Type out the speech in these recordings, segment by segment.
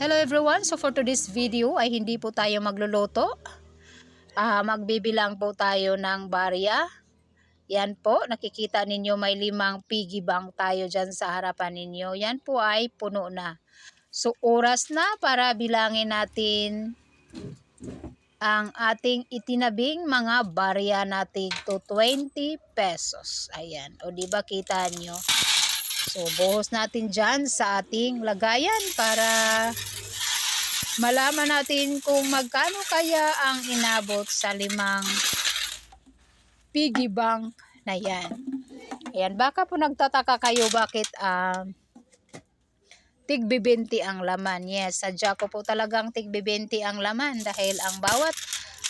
Hello everyone, so for today's video ay hindi po tayo magluluto. Ah, magbibilang po tayo ng barya. Yan po, nakikita ninyo may limang piggy bank tayo dyan sa harapan ninyo. Yan po ay puno na. So oras na para bilangin natin ang ating itinabing mga barya natin to 20 pesos. Ayan, o di ba kita nyo? So, buhos natin dyan sa ating lagayan para malaman natin kung magkano kaya ang inabot sa limang piggy bank na yan. Ayan, baka po nagtataka kayo bakit um, tigbibinti ang laman. Yes, sadya ko po talagang tigbibinti ang laman dahil ang bawat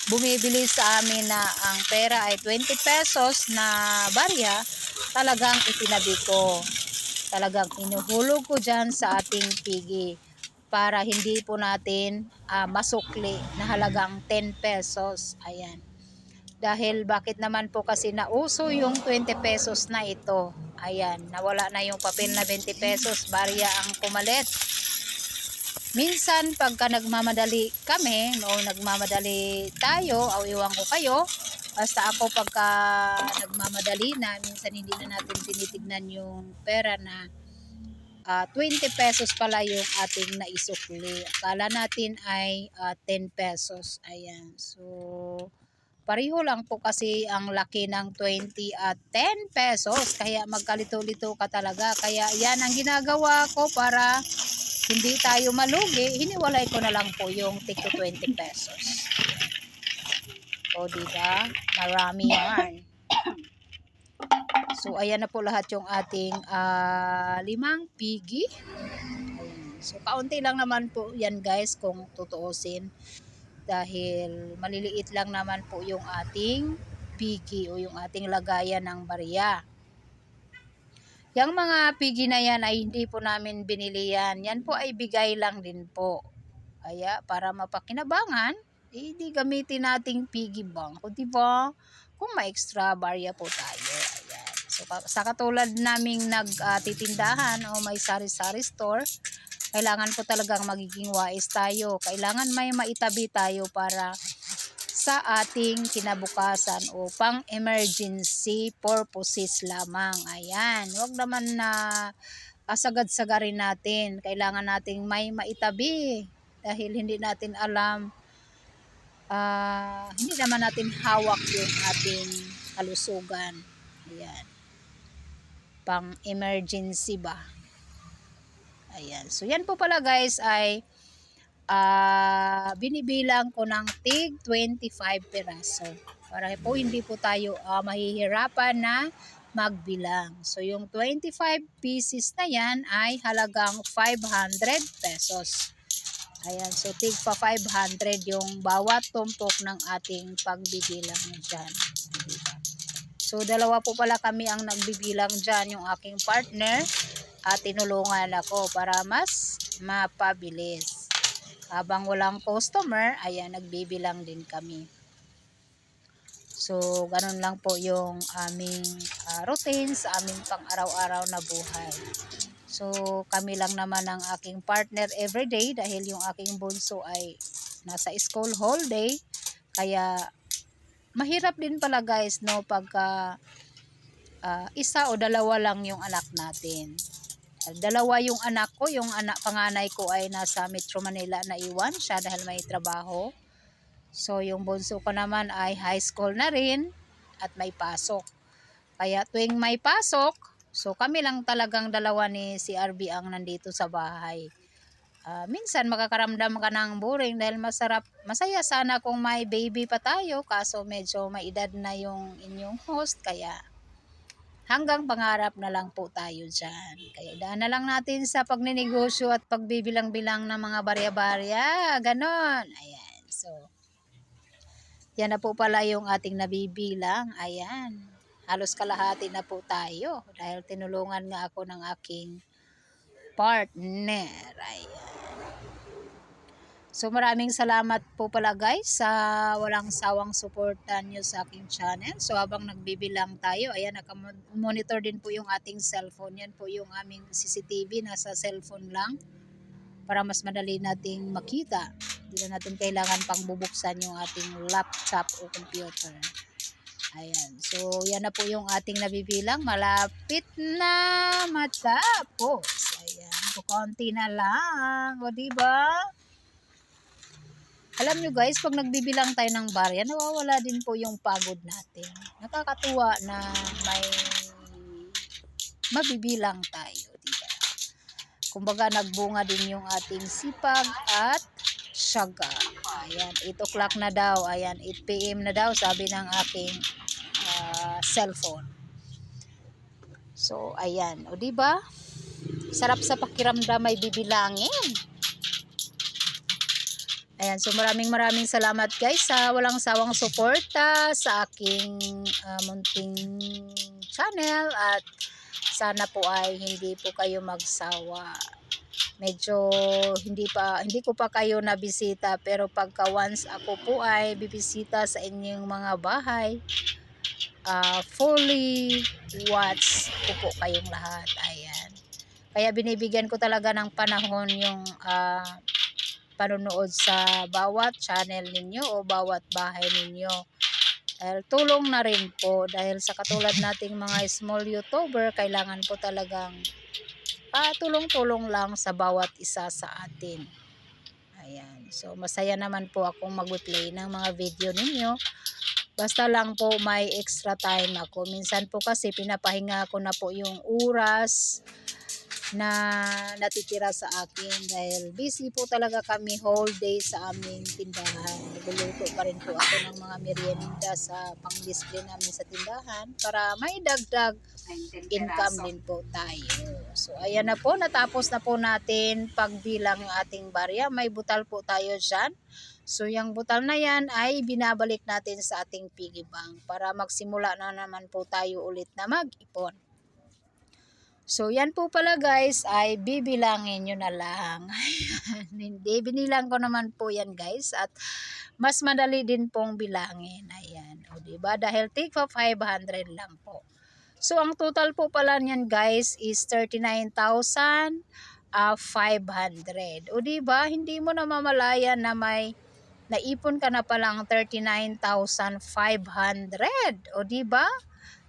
bumibili sa amin na ang pera ay 20 pesos na barya, talagang itinabi ko talagang inuhulog ko dyan sa ating pigi para hindi po natin ah, masukli na halagang 10 pesos. Ayan. Dahil bakit naman po kasi nauso yung 20 pesos na ito. Ayan, nawala na yung papel na 20 pesos, barya ang kumalit. Minsan pagka nagmamadali kami, o nagmamadali tayo, o iwan ko kayo, Basta ako pagka nagmamadali na, minsan hindi na natin tinitignan yung pera na ah, 20 pesos pala yung ating naisukli. Akala natin ay ah, 10 pesos. Ayan. So, pareho lang po kasi ang laki ng 20 at 10 pesos. Kaya magkalito-lito ka talaga. Kaya yan ang ginagawa ko para hindi tayo malugi. Hiniwalay ko na lang po yung tig 20 pesos. O, diba? Marami yan. So, ayan na po lahat yung ating ah, limang pigi. So, kaunti lang naman po yan guys kung tutuusin. Dahil maliliit lang naman po yung ating pigi o yung ating lagayan ng barya. Yung mga pigi na yan ay hindi po namin binili yan. Yan po ay bigay lang din po. Kaya para mapakinabangan, eh, di gamitin nating piggy bank. O di ba? Kung may extra barya po tayo. Ayan. So, sa katulad naming nagtitindahan o may sari-sari store, kailangan po talagang magiging wise tayo. Kailangan may maitabi tayo para sa ating kinabukasan o pang emergency purposes lamang. Ayan. Huwag naman na asagad-sagarin natin. Kailangan nating may maitabi dahil hindi natin alam ah, hindi naman natin hawak yung ating kalusugan. Ayan. Pang emergency ba? Ayan. So, yan po pala guys ay ah, binibilang ko ng tig 25 peraso. Para po hindi po tayo ah, mahihirapan na magbilang. So, yung 25 pieces na yan ay halagang 500 pesos. Ayan, so tig pa 500 yung bawat tumpok ng ating pagbibilang dyan. So dalawa po pala kami ang nagbibilang dyan, yung aking partner at tinulungan ako para mas mapabilis. Habang walang customer, ayan, nagbibilang din kami. So, ganun lang po yung aming ah, routine aming pang-araw-araw na buhay. So, kami lang naman ang aking partner everyday dahil yung aking bunso ay nasa school whole day. Kaya, mahirap din pala guys, no, pagka ah, isa o dalawa lang yung anak natin. Dalawa yung anak ko, yung anak panganay ko ay nasa Metro Manila na iwan siya dahil may trabaho. So, yung bunso ko naman ay high school na rin at may pasok. Kaya tuwing may pasok, so kami lang talagang dalawa ni si RB ang nandito sa bahay. Ah, minsan makakaramdam ka ng boring dahil masarap, masaya sana kung may baby pa tayo kaso medyo may edad na yung inyong host kaya hanggang pangarap na lang po tayo dyan. Kaya daan na lang natin sa pagninegosyo at pagbibilang-bilang ng mga barya-barya. Ganon. Ayan. So, yan na po pala yung ating nabibilang. Ayan. Halos kalahati na po tayo dahil tinulungan nga ako ng aking partner. Ayan. So maraming salamat po pala guys sa walang sawang suportan nyo sa aking channel. So habang nagbibilang tayo, ayan, nakamonitor din po yung ating cellphone. Yan po yung aming CCTV, nasa cellphone lang. para mas madali nating makita. Hindi na natin kailangan pang bubuksan yung ating laptop o computer. Ayan. So, yan na po yung ating nabibilang. Malapit na matapos. Ayan. Kukunti na lang. O, diba? Alam nyo guys, pag nagbibilang tayo ng barya, nawawala din po yung pagod natin. Nakakatuwa na may mabibilang tayo, diba? Kumbaga, nagbunga din yung ating sipag at syaga. Ayan, 8 o'clock na daw. Ayan, 8 p.m. na daw, sabi ng aking ah, cellphone. So, ayan. O, diba? Sarap sa pakiramdam may bibilangin. Ayan, so maraming maraming salamat guys sa walang sawang suporta sa aking ah, munting channel at sana po ay hindi po kayo magsawa. Medyo hindi pa hindi ko pa kayo nabisita pero pagka once ako po ay bibisita sa inyong mga bahay ah, fully watch ko po kayong lahat. Ayan. Kaya binibigyan ko talaga ng panahon yung ah, panonood sa bawat channel ninyo o bawat bahay ninyo. Dahil tulong na rin po dahil sa katulad nating mga small YouTuber, kailangan po talagang ah, tulong-tulong lang sa bawat isa sa atin. Ayan. So, masaya naman po akong mag-play ng mga video ninyo. Basta lang po may extra time ako. Minsan po kasi pinapahinga ko na po yung oras na natitira sa akin dahil busy po talaga kami whole day sa aming tindahan. Nagluluto pa rin po ako ng mga merienda sa pang-display namin sa tindahan para may dagdag income din po tayo. So ayan na po, natapos na po natin pagbilang ating barya. May butal po tayo dyan. So yung butal na yan ay binabalik natin sa ating piggy bank para magsimula na naman po tayo ulit na mag-ipon. So, yan po pala guys, ay bibilangin nyo na lang. Ayan, Hindi, binilang ko naman po yan guys. At mas madali din pong bilangin. Ayan, o diba? Dahil take pa 500 lang po. So, ang total po pala niyan guys is 39,500. O diba? Hindi mo na mamalayan na may naipon ka na palang 39,500. O diba?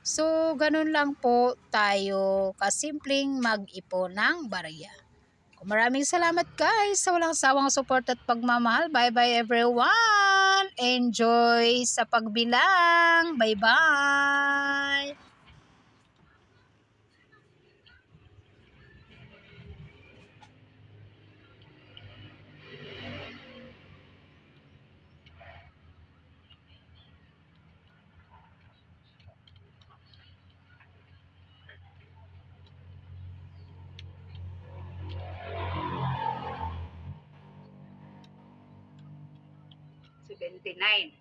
So, ganun lang po tayo kasimpleng mag-ipon ng barya. Maraming salamat guys sa walang sawang support at pagmamahal. Bye-bye everyone! Enjoy sa pagbilang! Bye-bye! 29